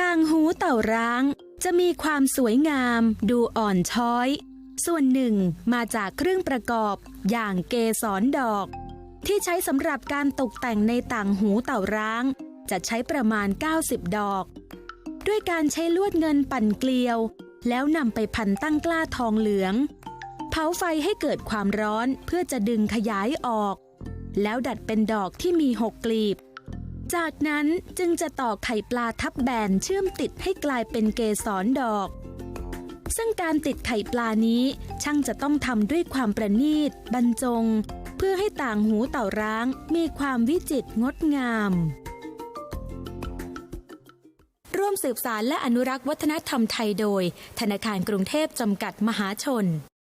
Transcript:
ต่างหูเต่ารังจะมีความสวยงาม ดูอ่อนช้อย ส่วนหนึ่งมาจากเครื่องประกอบอย่างเกสรดอก ที่ใช้สำหรับการตกแต่งในต่างหูเต่าร้าง จะใช้ประมาณ 90 ดอก ด้วยการใช้ลวดเงินปั่นเกลียว แล้วนำไปพันตั้งกล้าทองเหลือง เผาไฟให้เกิดความร้อนเพื่อจะดึงขยายออก แล้วดัดเป็นดอกที่มีหกกลีบ จากนั้นจึงจะต่อไข่ปลาทับแบนเชื่อมติดให้กลายเป็นเกสรดอก ซึ่งการติดไข่ปลานี้ช่างจะต้องทำด้วยความประณีตบรรจง เพื่อให้ต่างหูเต่าร้างมีความวิจิตรงดงาม ร่วมสืบสารและอนุรักษ์วัฒนธรรมไทยโดย ธนาคารกรุงเทพจำกัดมหาชน